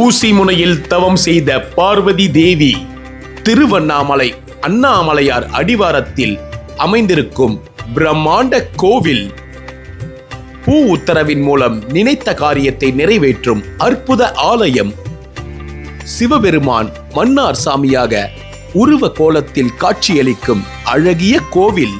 ஊசி முனையில் தவம் செய்த பார்வதி தேவி திருவண்ணாமலை அண்ணாமலையார் அடிவாரத்தில் அமைந்திருக்கும் பிரம்மாண்ட கோவில். பூ உத்தரவின் மூலம் நினைத்த காரியத்தை நிறைவேற்றும் அற்புத ஆலயம். சிவபெருமான் மன்னார் சாமியாக உருவ கோலத்தில் காட்சியளிக்கும் அழகிய கோவில்.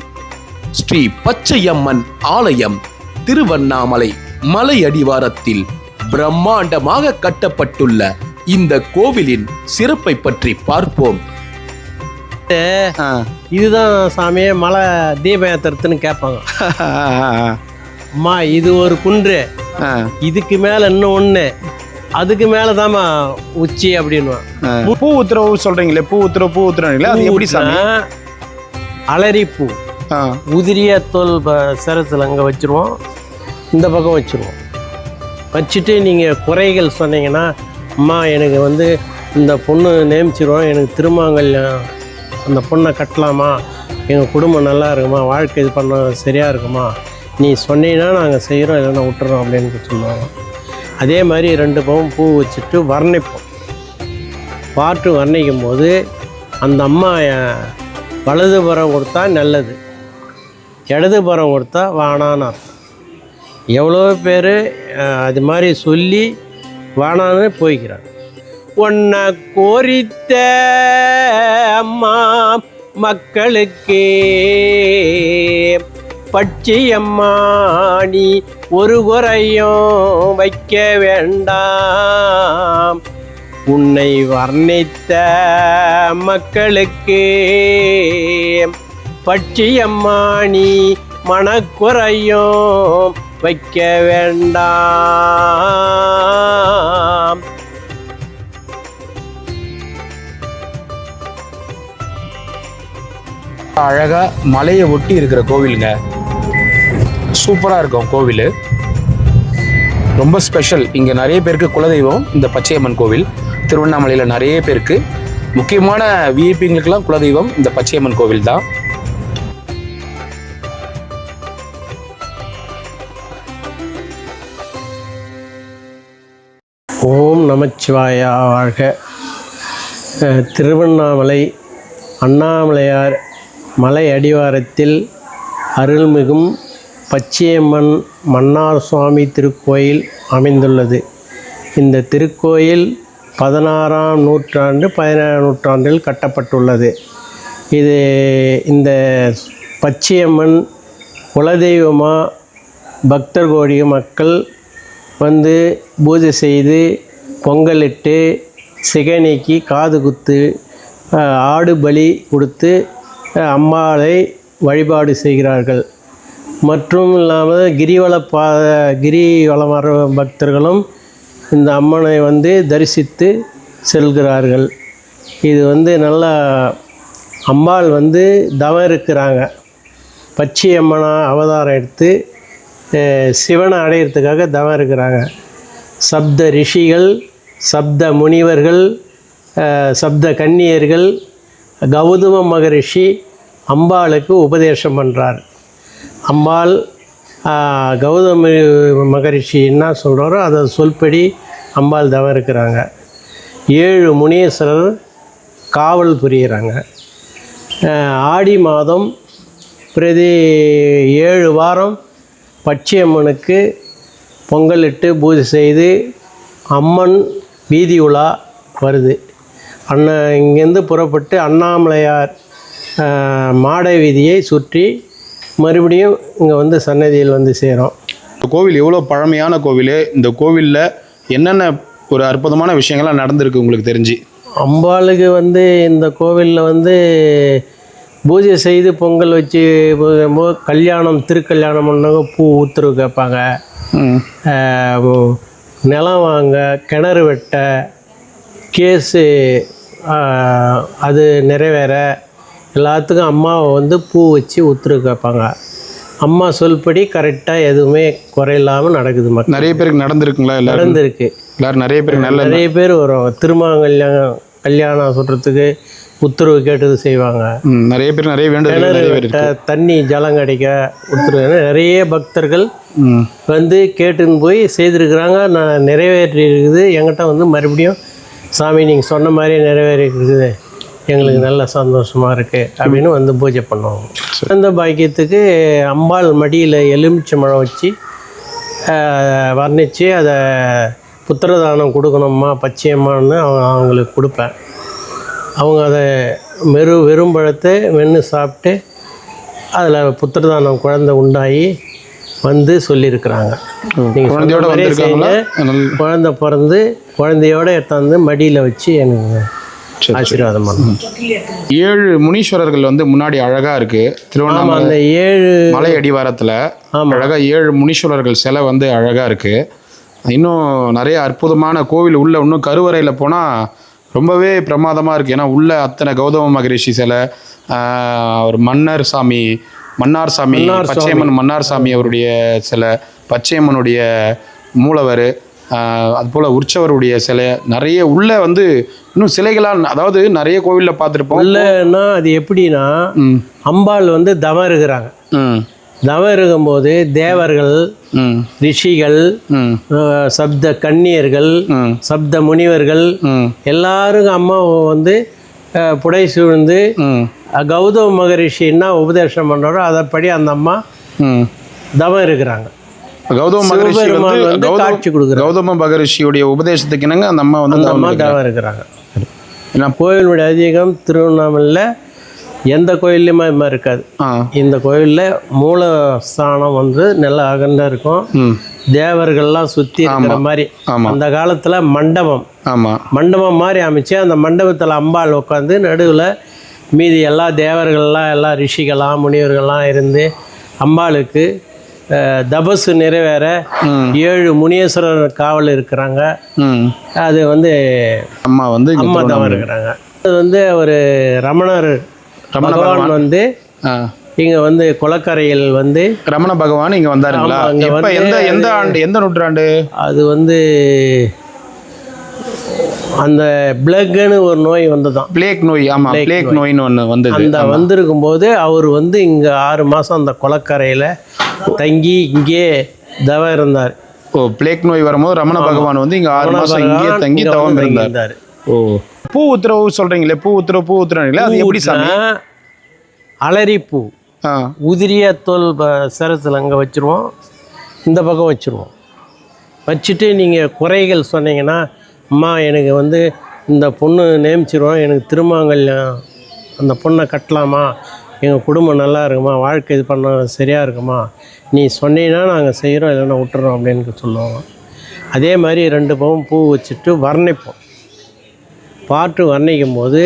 ஸ்ரீ பச்சையம்மன் ஆலயம் திருவண்ணாமலை மலை அடிவாரத்தில் பிரம்மாண்டமாக கட்டப்பட்டுள்ள இந்த கோவிலின் சிறப்பை பற்றி பார்ப்போம். இதுதான் சாமியே மலை தீபம் ஏத்துறதுன்னு கேட்பாங்க. அம்மா இது ஒரு குன்று. இதுக்கு மேலே இன்னும் ஒன்று அதுக்கு மேலே தாம்மா உச்சி அப்படின்னுவான். ஆ. பூ உத்தரவு சொல்றீங்களே பூ உத்தரவு பூ உத்தரவுங்களே அது எப்படி சாமி? அலரிப்பூ. ஆ. உதிரிய தோல் சரத்தில் அங்கே வச்சுருவோம். இந்த பக்கம் வச்சுருவோம். வச்சுட்டு நீங்கள் குறைகள் சொன்னீங்கன்னா அம்மா எனக்கு வந்து இந்த பொண்ணு நேமிச்சிருவோம் எனக்கு திருமாங்கல்யம் அந்த பொண்ணை கட்டலாமா? எங்கள் குடும்பம் நல்லா இருக்குமா? வாழ்க்கை இது பண்ண சரியாக இருக்குமா? நீ சொன்னீங்கன்னா நாங்கள் செய்கிறோம் இல்லைன்னா விட்டுறோம் அப்படின்னு சொல்லுவாங்க. அதே மாதிரி ரெண்டு பவும் பூ வச்சுட்டு வர்ணிப்போம். பாட்டு வர்ணிக்கும் போது அந்த அம்மா வலது வலதுபுறம் கொடுத்தா நல்லது இடதுபுறம் கொடுத்தா வானான்னு அர்த்தம். எவ்வளோ பேர் அது மாதிரி சொல்லி வேணான்னு போய்க்கிறாங்க உன்னை கோரித்த அம்மா மக்களுக்கு பட்சியம்மா நீ ஒரு குறையும் வைக்க வேண்டாம். உன்னை வர்ணித்த மக்களுக்கு பட்சியம்மா நீ மனக்குறையும் வைக்க வேண்டாம். அழகா மலையை ஒட்டி இருக்கிற கோவிலுங்க. சூப்பரா இருக்கும் கோவில். ரொம்ப ஸ்பெஷல் இங்க நிறைய பேருக்கு குலதெய்வம் இந்த பச்சையம்மன் கோவில். திருவண்ணாமலையில் நிறைய பேருக்கு. முக்கியமான விஐபிங்களுக்கெல்லாம் குலதெய்வம் இந்த பச்சையம்மன் கோவில் தான் ஓம் நமச்சிவாயா வாழ்க. திருவண்ணாமலை அண்ணாமலையார் மலை அடிவாரத்தில் அருள்மிகும் பச்சியம்மன் மன்னார் சுவாமி திருக்கோயில் அமைந்துள்ளது. இந்த திருக்கோயில் பதினாறாம் நூற்றாண்டு பதினேழாம் நூற்றாண்டில் கட்டப்பட்டுள்ளது. இது இந்த பச்சியம்மன் குலதெய்வமாக பக்தர் கோடிய மக்கள் வந்து பூஜை செய்து பொங்கலிட்டு சிகனிக்கு காது குத்து ஆடு பலி கொடுத்து அம்மாளை வழிபாடு செய்கிறார்கள். மற்றும் இல்லாமல் கிரிவல பாத கிரிவலம் வர பக்தர்களும் இந்த அம்மனை வந்து தரிசித்து செல்கிறார்கள். இது வந்து நல்லா அம்பாள் வந்து தவம் இருக்கிறாங்க. பச்சை அம்மனாக அவதாரம் எடுத்து சிவனை அடையிறதுக்காக தவம் இருக்கிறாங்க. சப்த ரிஷிகள் சப்த முனிவர்கள் சப்த கன்னியர்கள் கௌதம மகரிஷி அம்பாளுக்கு உபதேசம் பண்ணுறார் அம்பாள் கௌதம மகரிஷி என்ன சொல்கிறாரோ அதை சொல்படி அம்பாள் தவம் இருக்கிறாங்க. ஏழு முனீஸ்வரர் காவல் புரிகிறாங்க ஆடி மாதம் பிரதி ஏழு வாரம் பச்சையம்மனுக்கு பொங்கலிட்டு பூஜை செய்து அம்மன் வீதி உலா வருது. அண்ணா இங்கேருந்து புறப்பட்டு அண்ணாமலையார் மாட வீதியை சுற்றி மறுபடியும் இங்கே வந்து சன்னதியில் வந்து சேரும். இந்த கோவில் எவ்வளோ பழமையான கோவில்? இந்த கோவிலில் என்னென்ன ஒரு அற்புதமான விஷயங்கள்லாம் நடந்திருக்கு உங்களுக்கு தெரிஞ்சு? அம்பாளுக்கு வந்து இந்த கோவிலில் வந்து பூஜை செய்து பொங்கல் வச்சு போகும்போது கல்யாணம் திருக்கல்யாணம் பண்ணவங்க பூ உத்தரவு கேட்பாங்க. நிலம் வாங்க கிணறு வெட்ட கேஸு அது நிறைவேற எல்லாத்துக்கும் அம்மாவை வந்து பூ வச்சு உத்தரவு கேட்பாங்க. அம்மா சொல்படி கரெக்டாக எதுவுமே குறையில்லாமல் நடக்குது மக்கள். நிறைய பேருக்கு நடந்திருக்குங்களா நடந்திருக்கு. எல்லாரும் நிறைய நல்ல நிறைய பேர் வருவாங்க திருமாங்கல்யாணம் கல்யாணம் சொல்கிறதுக்கு உத்தரவு கேட்டது செய்வாங்க. நிறைய பேர் நிறைய இருக்கு. தண்ணி ஜலம் கிடைக்க உத்தரவு. நிறைய பக்தர்கள் வந்து கேட்டுன்னு போய் செய்திருக்கிறாங்க. நான் நிறைவேற்றி இருக்குது என்கிட்ட வந்து மறுபடியும் சாமி நீங்கள் சொன்ன மாதிரி நிறைவேறி இருக்குது எங்களுக்கு நல்ல சந்தோஷமாக இருக்குது அப்படின்னு வந்து பூஜை பண்ணுவாங்க. அந்த பாக்கியத்துக்கு அம்பாள் மடியில் எலுமிச்சம்பழம் வச்சு ஆஹ், வர்ணித்து அதை புத்திரதானம் கொடுக்கணும்மா பச்சையம்மான்னு அவங்க அவங்களுக்கு கொடுப்பேன். அவங்க அதை வெறு வெறும் பழத்தை மென்று சாப்பிட்டு அதில் புத்திரதானம் குழந்தை உண்டாகி வந்து சொல்லியிருக்கிறாங்க. நீங்கள் குழந்தை பிறந்து குழந்தையோட எடுத்தாந்து மடியில் வச்சு எனக்கு ஆசீர்வாதம் ஏழு முனீஸ்வரர்கள் வந்து முன்னாடி அழகா இருக்கு. ஆமாம் திருவண்ணாமலை அந்த ஏழு மலை அடிவாரத்துல ஆமா. அழகா ஏழு முனீஸ்வரர்கள் சிலை வந்து அழகா இருக்கு. இன்னும் நிறைய அற்புதமான கோவில் உள்ள இன்னும் கருவறையில போனா ரொம்பவே பிரமாதமா இருக்கு. ஏன்னா உள்ள அத்தனை கௌதம மகரிஷி சிலை அவர் மன்னர் சாமி மன்னார் சாமி. பச்சையம்மன் மன்னார் சாமி அவருடைய சிலை பச்சையம்மனுடைய மூலவர் அதுபோல உற்சவருடைய சிலை நிறைய உள்ள வந்து இன்னும் சிலைகளா அதாவது நிறைய கோவில்ல பார்த்துருப்போம். உள்ளன்னா அது எப்படின்னா அம்பாள் வந்து தவம் இருக்கிறாங்க தவம் இருக்கும்போது தேவர்கள் ரிஷிகள் சப்த கன்னியர்கள் சப்த முனிவர்கள் ம். எல்லாருக்கும் அம்மா வந்து புடை சூழ்ந்து கௌதம மகரிஷி என்ன உபதேசம் பண்ணுறாரோ அதைப்படி அந்த அம்மா தவம் இருக்கிறாங்க. கௌதம மகரிஷி வந்து காட்சி கௌதம மகரிஷியுடைய உபதேசத்துக்கு இணங்க அந்த அம்மா வந்து அந்த அம்மா. தவம் இருக்கிறாங்க. ஏன்னா கோயிலுடைய அதிகம் திருவண்ணாமலையில் எந்த கோயில்லையுமே இது மாதிரி இருக்காது. இந்த கோயிலில் மூலஸ்தானம் வந்து நல்ல அகண்டா இருக்கும். தேவர்கள்லாம் சுற்றி இருக்கிற மாதிரி. அந்த காலத்தில் மண்டபம். மண்டபம் மாதிரி அமைச்சு அந்த மண்டபத்தில் அம்பாள் உட்காந்து நடுவில் மீதி எல்லா தேவர்கள்லாம் எல்லா ரிஷிகளாம் முனிவர்கள்லாம் இருந்து அம்பாளுக்கு தபசு நிறைவேற ஏழு முனீஸ்வரர் காவல் இருக்கிறாங்க. அது வந்து அம்மா வந்து அம்மா திருவண்ணாமலை. இருக்கிறாங்க. அது வந்து ஒரு ரமணர் ரமண பகவான் வந்து இங்கே வந்து குளக்கரையில் வந்து ரமண பகவான் இங்க வந்தாருங்களா? இங்க இப்ப எந்த எந்த ஆண்டு எந்த நூற்றாண்டு? அது வந்து அந்த பிளக்குன்னு ஒரு நோய் வந்ததாம் பிளேக் நோய் ஆமா பிளேக் நோயின்னு ஒண்ணு வந்தது. அந்த வந்திருக்கும் போது அவர் வந்து இங்கே ஆறு மாதம் அந்த குளக்கரையில் தங்கி இங்கே தவம் இருந்தார். ஓ பிளேக் நோய் வரும்போது ரமண பகவான் வந்து இங்க ஆறு மாசம் இங்கேயே தங்கி இங்க தவம் இருந்தார். ஓ. பூ உத்தரவு சொல்றீங்களே பூ உத்தரவு பூ உத்தரவு அது எப்படி சாமி? அலரிப்பூ. ஆ. உதிரிய தோல் சிரத்தில் அங்கே வச்சுருவோம் இந்த பக்கம் வச்சுருவோம். வச்சுட்டு நீங்கள் குறைகள் சொன்னீங்கன்னா அம்மா எனக்கு வந்து இந்த பொண்ணு நேமிச்சிருவோம் எனக்கு திருமாங்கல்யம் அந்த பொண்ணை கட்டலாமா? எங்கள் குடும்பம் நல்லா இருக்குமா? வாழ்க்கை இது பண்ண சரியாக இருக்குமா? நீ சொன்னீங்கன்னா நாங்கள் செய்கிறோம் இல்லைன்னா விட்டுறோம் அப்படின்னு சொல்லுவோம் அதே மாதிரி ரெண்டு பவும் பூ வச்சுட்டு வர்ணிப்போம். பாட்டு வர்ணிக்கும் போது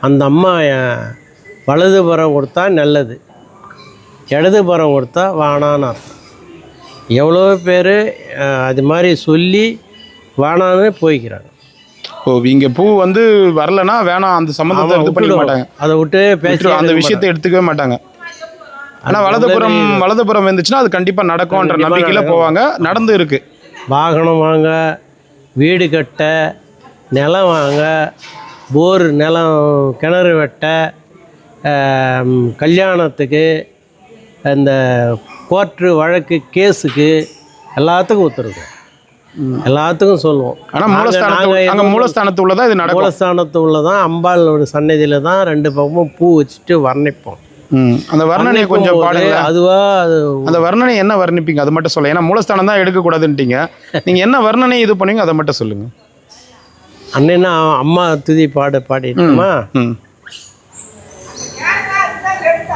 அந்த அம்மா அஹ், வலதுபுறம் கொடுத்தா நல்லது இடதுபுறம் கொடுத்தா வானான்னு அர்த்தம். எவ்வளோ பேர் அது மாதிரி சொல்லி வானான்னு போய்க்கிறாங்க. ஓ இங்க பூ வந்து வரலனா வேணாம் அந்த சம்மந்தத்தை இது பண்ணிக்க. மாட்டாங்க. அதை விட்டு பேசி விட்டுரு, அந்த விஷயத்தை எடுத்துக்கவே மாட்டாங்க. ஆனா வலதுபுறம் வலதுபுறம் வந்துச்சுன்னா அது கண்டிப்பா நடக்கும்ன்ற நம்பிக்கையில. போவாங்க. நடந்து இருக்கு. வாகனம் வாங்க வீடு கட்ட நிலம் வாங்க போர் நிலம் கிணறு வெட்ட கல்யாணத்துக்கு இந்த கோர்ட்டு வழக்கு கேஸுக்கு எல்லாத்துக்கும் உத்தரவு எல்லாத்துக்கும் சொல்லுவோம். ஆனா நாங்க- மூலஸ்தானத்து அங்க மூலஸ்தானத்து உள்ளதா இது நடக்கும்? மூலஸ்தானத்து உள்ளதான் அம்பாளோட சன்னதியில தான் ரெண்டு பக்கமும் பூ வச்சுட்டு வர்ணிப்போம். அந்த வர்ணனையை கொஞ்சம் பாடுங்க அதுவா அது அந்த வர்ணனை என்ன வர்ணிப்பீங்க? அது மட்டும் சொல்ல ஏன்னா மூலஸ்தானம் தான் எடுக்க கூடாதுன்ட்டீங்க நீங்க என்ன வர்ணனை இது பண்ணுவீங்க அதை மட்டும் சொல்லுங்க. அண்ணனா அம்மா துதி பாட பாடிட்டுமா?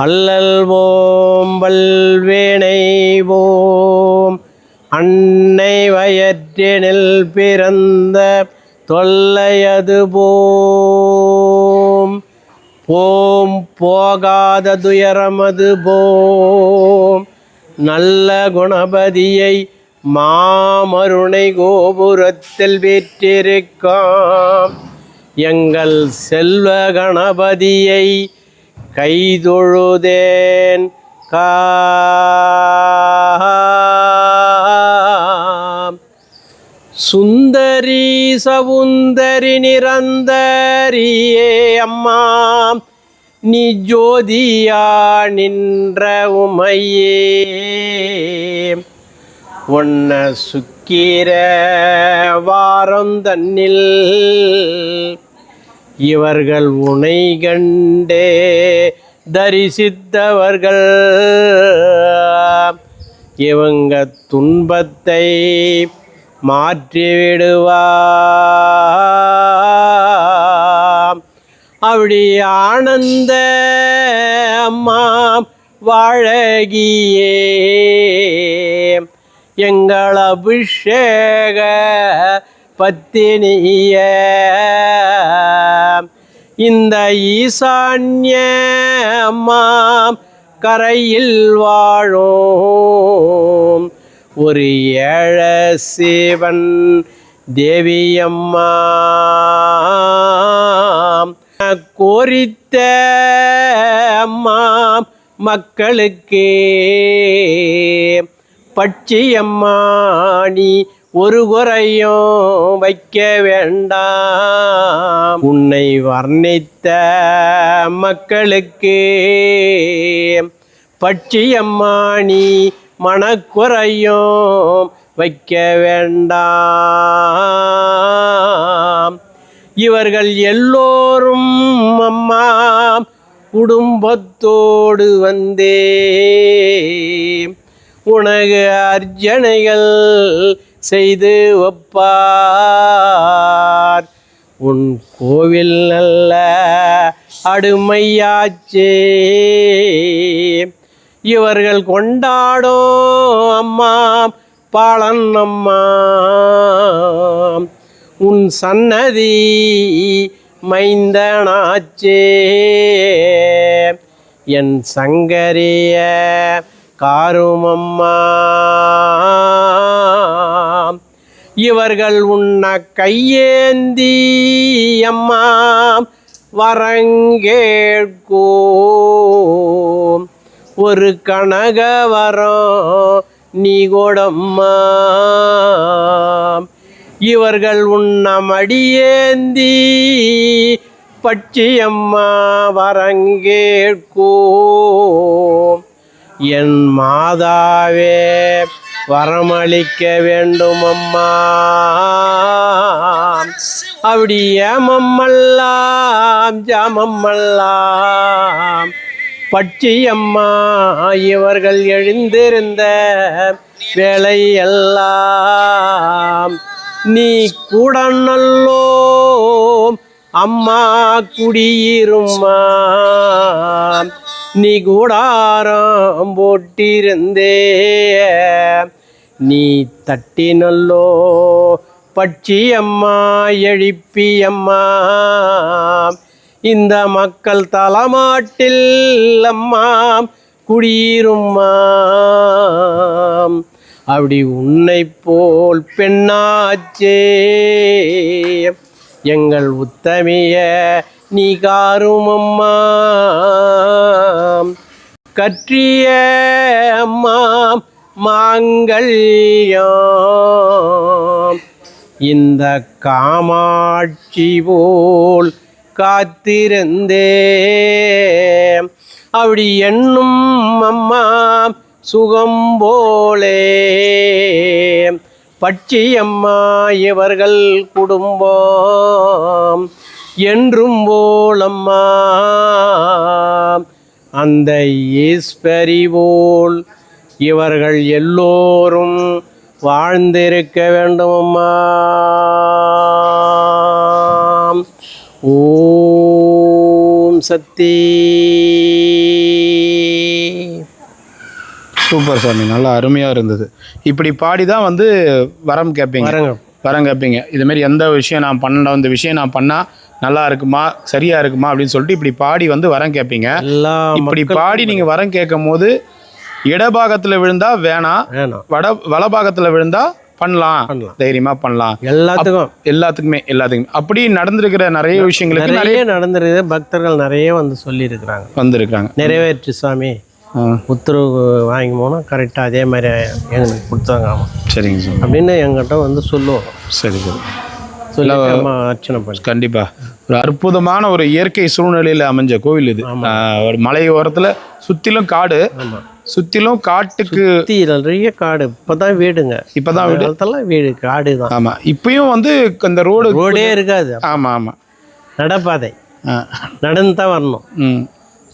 அல்லல் ஓம் வல்வேனை ஓம். அன்னை வயற்றினில் பிறந்த தொல்லையது போம். போம் போகாத துயரமது போம். நல்ல குணபதியை மாமருணை கோபுரத்தில் வீற்றிருக்காம். எங்கள் செல்வ கணபதியை கைதொழுதேன் கா. சுந்தரி சவுந்தரி நிரந்தரியே அம்மா நீ ஜோதியா நின்ற உமையே. உன்ன சுக்கீர வாரம் தன்னில் இவர்கள் உனை கண்டே தரிசித்தவர்கள். இவங்க துன்பத்தை மாற்றிவிடுவா அப்படி ஆனந்த அம்மா வாழகியே. எங்கள் அபிஷேக பத்தினிய. இந்த ஈசான்ய அம்மாம் கரையில் வாழும். ஒரு ஏழ சிவன் தேவியம்மா கோரித்த அம்மா மக்களுக்கே. பட்சியம்மா ஒரு குறையும் வைக்க வேண்டாம். உன்னை வர்ணித்த மக்களுக்கு பட்சியம்மாணி மனக்குறையும் வைக்க வேண்டாம். இவர்கள் எல்லோரும் அம்மா குடும்பத்தோடு வந்தே. உனக அர்ஜனைகள் செய்து ஒப்பார். உன் கோவில் நல்ல அடுமையாச்சே. இவர்கள் கொண்டாடோ அம்மா பாலன் அம்மா. உன் சன்னதி மைந்தனாச்சே. என் சங்கரிய காருமம்மா. இவர்கள் உன்ன கையேந்தி அம்மா வரங்கேட்கோ ஒரு கனக வரம் நீ கொடம்மா. இவர்கள் உன்னமடியேந்தி பட்சியம்மா. வரங்கேட்கோ என் மாதாவே வரமளிக்க வேண்டும் அம்மா அப்படி ஏமம்மல்லாம் ஜாமம்மல்லாம். பட்சியம்மா இவர்கள் எழுந்திருந்த வேலை எல்லாம் நீ கூட நல்லோ அம்மா குடியிரும்மா. நீ கூடாரம் போட்டிருந்தே நீ தட்டினல்லோ பட்சியம்மா எழுப்பியம்மா. இந்த மக்கள் தலமாட்டில் அம்மா குடியிரும்மா அப்படி உன்னை போல் பெண்ணாச்சே. எங்கள் உத்தமிய நீ காரும் அம்மா கற்றிய அம்மா மாங்கல்யம். இந்த காமாட்சி போல் காத்திருந்தே அப்படி என்னும் அம்மா சுகம் போலே. பட்சியம்மா இவர்கள் குடும்பம். என்றும் போலம்மா. அந்த ஈஸ்வரி போல் இவர்கள் எல்லோரும் வாழ்ந்திருக்க வேண்டும் அம்மா ஓம் சக்தி. சூப்பர் சாமி நல்லா அருமையாக இருந்தது. இப்படி பாடி தான் வந்து வரம் கேட்பீங்க வரம் கேட்பீங்க இது மாதிரி எந்த விஷயம் நான் பண்ணணும் இந்த விஷயம் நான் பண்ணால் நல்லா இருக்குமா? சரியா இருக்குமா? அப்படின்னு சொல்லிட்டு இப்படி பாடி வந்து வரம் கேட்பீங்க இப்படி பாடி நீங்கள் வரம் கேட்கும் போது இடபாகத்தில் விழுந்தா வேணாம் வட வலபாகத்தில் விழுந்தா பண்ணலாம். தைரியமாக பண்ணலாம். எல்லாத்துக்கும். எல்லாத்துக்குமே எல்லாத்துக்குமே. அப்படி நடந்திருக்கிற நிறைய விஷயங்களுக்கு நிறைய நடந்திருக்கு பக்தர்கள் நிறைய வந்து சொல்லியிருக்கிறாங்க. வந்திருக்காங்க நிறைவேற்று சுவாமி உத்தரவு வாங்கி போனால் கரெக்டாக அதே மாதிரி எங்களுக்கு கொடுத்தாங்க. ஆமாம் சரிங்க சாமி. அப்படின்னு எங்கிட்ட வந்து சொல்லுவோம். சரி சரி. கண்டிப்பா. ஒரு அற்புதமான ஒரு இயற்கை சூழ்நிலையில அமைஞ்ச கோவில் இது. ஒரு மலை ஓரத்துல சுத்திலும் காடு சுத்திலும் காட்டுக்கு நிறைய காடு. இப்போ தான் வீடுங்க. இப்பதான் அந்த காலத்தெல்லாம் வீடு காடு தான் ஆமா. இப்பயும் வந்து இந்த ரோடு ரோடே இருக்காது. ஆமா ஆமா. நடப்பாதை. நடந்து தான் வரணும்.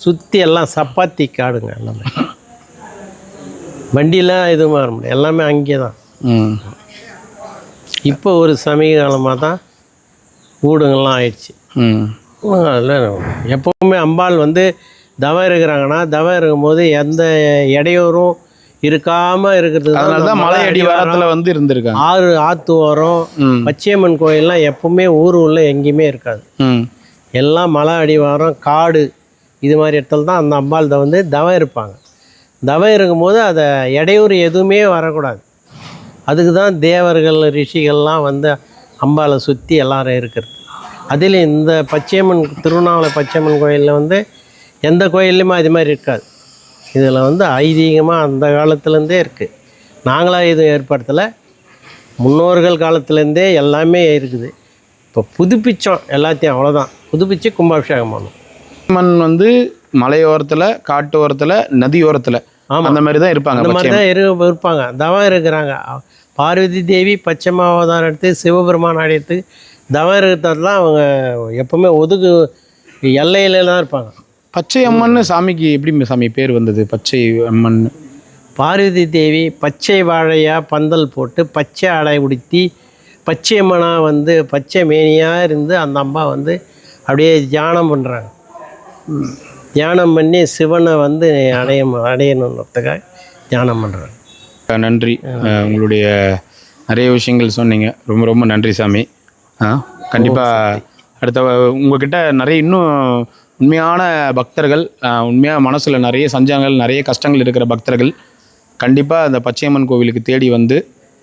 சுற்றி எல்லாம் சப்பாத்தி காடுங்க எல்லாமே. வண்டிலாம் எதுவும் வர முடியாது. எல்லாமே அங்கே தான் இப்போ ஒரு சமீப காலமாக தான் வீடுங்கள்லாம் ஆயிடுச்சு. எப்போவுமே அம்பாள் வந்து தவம் இருக்கிறாங்கன்னா தவம் இருக்கும்போது எந்த இடையூறும் இருக்காம இருக்கிறது அதனால தான் மலை அடிவாரத்துல வந்து இருந்திருக்காங்க. ஆறு ஆத்து ஓரம் பச்சையம்மன் கோயில்லாம் எப்பவுமே ஊர் உள்ள எங்கேயுமே இருக்காது. எல்லாம் மலை அடிவாரம் காடு இது மாதிரி இடத்துல தான் அந்த அம்பாள் வந்து தவம் இருப்பாங்க. தவம் இருக்கும்போது அதை இடையூறு எதுவுமே வரக்கூடாது. அதுக்கு தான் தேவர்கள் ரிஷிகள்லாம் வந்து அம்பாவை சுற்றி எல்லாரும் இருக்கிறது. அதில் இந்த பச்சையம்மன் திருவண்ணாமலை பச்சையம்மன் கோயிலில் வந்து எந்த கோயில்லையுமே அது மாதிரி இருக்காது. இதில் வந்து ஐதீகமாக அந்த காலத்துலேருந்தே இருக்குது நாங்களாக எதுவும் ஏற்படுத்தலை. முன்னோர்கள் காலத்துலேருந்தே எல்லாமே இருக்குது. இப்போ புதுப்பிச்சோம் எல்லாத்தையும் அவ்வளோதான் புதுப்பித்து கும்பாபிஷேகம் பண்ணோம். மண் வந்து மலையோரத்தில் காட்டு ஓரத்தில் நதி அந்த மாதிரி தான் இருப்பாங்க அந்த மாதிரி பச்சை தான் இரு இருப்பாங்க. தவம் இருக்கிறாங்க. பார்வதி தேவி பச்சைமா அவதாரம் எடுத்து சிவபெருமான் எடுத்து தவம் இருக்கிறதுலாம் அவங்க எப்பவுமே ஒதுக்கு எல்லையில தான் இருப்பாங்க. பச்சை அம்மன் சாமிக்கு எப்படி சாமி பேர் வந்தது? பச்சை அம்மன் பார்வதி தேவி பச்சை வாழையா பந்தல் போட்டு பச்சை ஆடை உடுத்தி பச்சையம்மனாக வந்து பச்சை மேனியாக இருந்து அந்த அம்மா வந்து அப்படியே தியானம் பண்ணுறாங்க தியானம் பண்ணி சிவனை வந்து அடைய அடையணுன்றதுக்காக தியானம் பண்ணுறேன் நன்றி. உங்களுடைய நிறைய விஷயங்கள் சொன்னீங்க. ரொம்ப ரொம்ப நன்றி சாமி. ஆ கண்டிப்பாக அடுத்த உங்ககிட்ட நிறைய இன்னும் உண்மையான பக்தர்கள் உண்மையாக மனசில் நிறைய சஞ்சங்கள் நிறைய கஷ்டங்கள் இருக்கிற பக்தர்கள் கண்டிப்பாக அந்த பச்சையம்மன் கோவிலுக்கு தேடி வந்து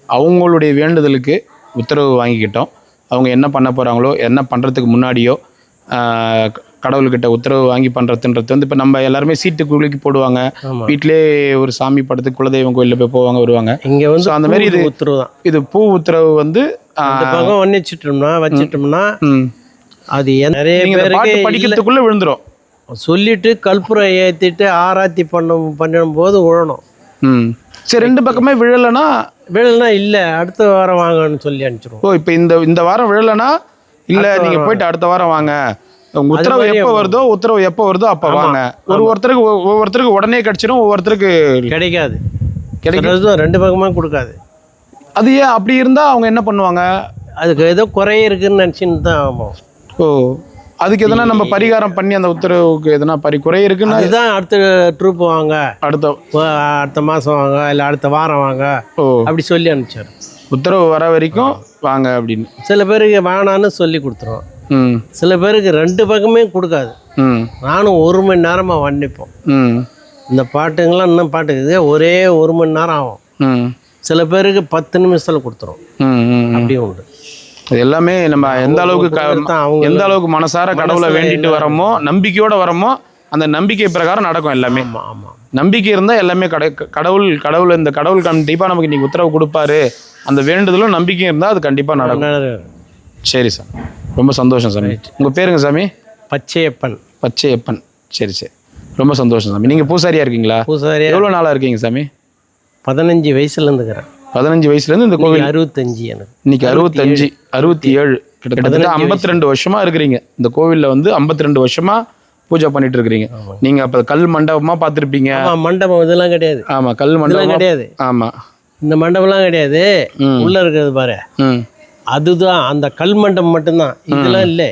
அவங்களுடைய வேண்டுதலுக்கு உத்தரவு வாங்கிக்கிட்டோம். அவங்க என்ன பண்ண போகிறாங்களோ என்ன பண்ணுறதுக்கு முன்னாடியோ கடவுள்கிட்ட உத்தரவு வாங்கி பண்ணுறதுன்றது வந்து இப்போ நம்ம எல்லாருமே சீட்டு குலுக்கி போடுவாங்க. வீட்டிலே ஒரு சாமி படத்துக்கு குலதெய்வம் கோயிலில் போய் போவாங்க வருவாங்க. இங்கே வந்து அந்த மாதிரி இது- உத்தரவு தான் இது பூ உத்தரவு வந்து பக்கம் வச்சிட்டோம்னா வச்சிட்டோம்னா. அது நிறைய பேருக்கு. படிக்கிறதுக்குள்ள விழுந்துரும். சொல்லிட்டு கற்பூரம் ஏற்றிட்டு ஆராத்தி பண்ணும் பண்ணும்போது விழணும் சரி ரெண்டு பக்கமே விழலைன்னா? விழலைன்னா இல்லை அடுத்த வாரம் வாங்கன்னு சொல்லி அனுப்பிச்சிருவோம். ஓ இப்போ இந்த இந்த வாரம் விழலைன்னா? இல்ல நீங்க போயிட்டு அடுத்த வாரம் வாங்க. உத்தரவு எப்போ வருதோ உத்தரவு எப்போ வருதோ அப்ப வாங்க. ஒரு ஒருத்தருக்கு ஒவ்வொருத்தருக்கு உடனே கிடைச்சிடும் ஒவ்வொருத்தருக்கு கிடைக்காது. கிடைக்கும் ரெண்டு பக்கமே கொடுக்காது. அது ஏன் அப்படி இருந்தா அவங்க என்ன பண்ணுவாங்க? அதுக்கு ஏதோ குறை இருக்குன்னு நினச்சின்னு தான் ஆகும். ஓ அதுக்கு எதனா நம்ம பரிகாரம் பண்ணி அந்த உத்தரவுக்கு எதனா பரி குறை இருக்குன்னா அதுதான் அடுத்த ட்ரூப் வாங்க. அடுத்த அடுத்த மாதம் வாங்க இல்லை அடுத்த வாரம் வாங்க. ஓ. அப்படி சொல்லி அனுப்பிச்சார் உத்தரவு வர வரைக்கும் வாங்க அப்படின்னு. சில பேருக்கு வேணான்னு சொல்லி கொடுத்துருவோம் சில பேருக்கு ரெண்டு பக்கமே கொடுக்காது. ம். நானும் ஒரு மணி நேரமாக வண்டிப்போம். ம். இந்த பாட்டுங்கெல்லாம் இன்னும் பாட்டு ஒரே ஒரு மணி நேரம் ஆகும். ம். சில பேருக்கு பத்து நிமிஷத்தில் கொடுத்துரும். அப்படியும் உண்டு. இது எல்லாமே நம்ம எந்த அளவுக்கு அவங்க எந்த அளவுக்கு மனசார கடவுளை வேண்டிட்டு வரமோ நம்பிக்கையோட வரமோ அந்த நம்பிக்கை பிரகாரம் நடக்கும் எல்லாமே. ஆமாம் நம்பிக்கை இருந்தால் எல்லாமே கடை கடவுள் கடவுள் இந்த கடவுள் கண்டிப்பாக நமக்கு இன்னைக்கு உத்தரவு கொடுப்பாரு. அந்த வேண்டுதலும் நம்பிக்கையும் இருந்தால் அது கண்டிப்பாக நடக்கும். சரி சார். ரொம்ப சந்தோஷம் சாமி. உங்கள் பேருங்க சாமி? பச்சையப்பன். பச்சையப்பன். சரி சரி. ரொம்ப சந்தோஷம் சாமி. நீங்கள் பூசாரியா இருக்கீங்களா? பூசாரியா? எவ்வளோ நாளாக இருக்கீங்க சாமி? பதினஞ்சு வயசுல இருந்துக்கிறேன் பதினஞ்சு வயசுலேருந்து இந்த கோவில் அறுபத்தஞ்சு எனக்கு. இன்னைக்கு அறுபத்தஞ்சு அறுபத்தி ஏழு கிட்டத்தட்ட ஐம்பத்தி ரெண்டு வருஷமா இருக்கிறீங்க. இந்த கோவில்ல வந்து ஐம்பத்தி ரெண்டு வருஷமா பூஜை பண்ணிட்டு இருக்கிறீங்க. நீங்க அப்ப கல் மண்டபமா பார்த்திருப்பீங்க. மண்டபம் இதெல்லாம் கிடையாது. ஆமா கல் மண்டபம் கிடையாது. ஆமா. இந்த மண்டபம்லாம் கிடையாது. உள்ள இருக்கிறது பாரு. அதுதான் அந்த கல் மண்டபம் மட்டும்தான். இதெல்லாம் இல்லை.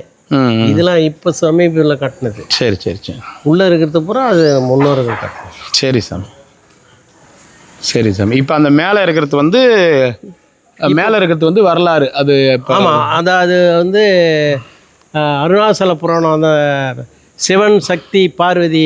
இதெல்லாம் இப்போ சமீபத்தில் கட்டினது. சரி சரி சரி. உள்ள இருக்கிறது பூரா அது முன்னோர்கள் கட்டினது. சரி சாமி. சரி சாமி. இப்போ அந்த மேலே இருக்கிறது வந்து மேலே இருக்கிறது வந்து வரலாறு. அது ஆமாம் அதாவது வந்து அஹ், அருணாச்சல புராணம் அந்த சிவன் சக்தி பார்வதி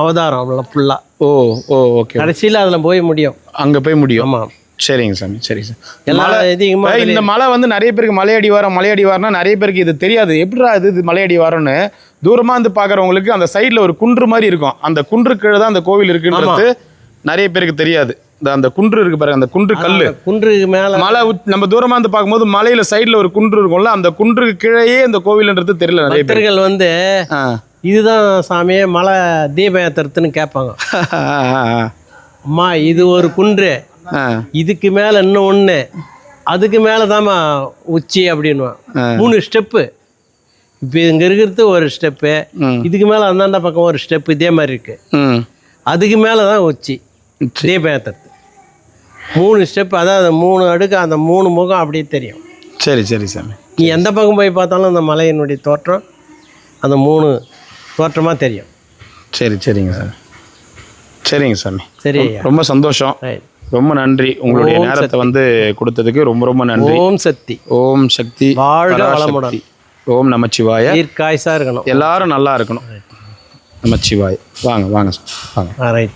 அவதாரம் ஃபுல்லாக ஓ ஓ ஓகே. கடைசியில் அதில் போய் முடியும். அங்கே போய் முடியும். ஆமாம் சரிங்க சாமி சரி சார். எல்லா அதிகமாக இந்த மலை வந்து நிறைய பேருக்கு மலையடி வாரம் மலையடி வாரம்னா நிறைய பேருக்கு இது தெரியாது. எப்படிடா இது இது மலையடி வாரம்னு தூரமா இருந்து பார்க்குறவங்களுக்கு அந்த சைடில் ஒரு குன்று மாதிரி இருக்கும். அந்த குன்று கீழே தான் அந்த கோவில் இருக்குன்றது நிறைய பேருக்கு தெரியாது. இந்த அந்த குன்று இருக்கு பாருங்க அந்த குன்று கல்லு. குன்றுக்கு மேலே மலை நம்ம தூரமா இருந்து பார்க்கும்போது மலையில சைடுல ஒரு குன்று இருக்கும்ல அந்த குன்றுக்கு கீழேயே இந்த கோவில்ன்றது தெரியல நிறைய பேர் பக்தர்கள் வந்து இதுதான் சாமியே மலை தீபம் ஏத்துறதுன்னு கேட்பாங்க. அம்மா இது ஒரு குன்று. இதுக்கு மேலே இன்னும் ஒன்று அதுக்கு மேலே தாம்மா உச்சி அப்படின்னுவான் மூணு ஸ்டெப்பு இப்போ இங்கே இருக்கிறது ஒரு ஸ்டெப்பு. இதுக்கு மேலே அந்தாண்ட பக்கம் ஒரு ஸ்டெப்பு இதே மாதிரி இருக்கு. ம். அதுக்கு மேலே தான் உச்சி. தீபம் ஏத்துறது மூணு ஸ்டெப் அதாவது மூணு அடுக்கு அந்த மூணு முகம் அப்படியே தெரியும். சரி சரி சாமி. நீ எந்த பக்கம் போய் பார்த்தாலும் அந்த மலையினுடைய தோற்றம் அந்த மூணு தோற்றமாக தெரியும். சரி சரிங்க சாமி. சரிங்க சாமி. சரி ரொம்ப சந்தோஷம். ரைட் ரொம்ப நன்றி. உங்களுடைய நேரத்தை வந்து கொடுத்ததுக்கு ரொம்ப ரொம்ப நன்றி. ஓம் சக்தி. ஓம் சக்தி. வாழ்க. வளமுடன். ஓம் நமச்சிவாய. தீர்க்காய்ஸாக இருக்கணும் எல்லாரும் நல்லா இருக்கணும். நமச்சிவாய. வாங்க வாங்க வாங்க. ரைட்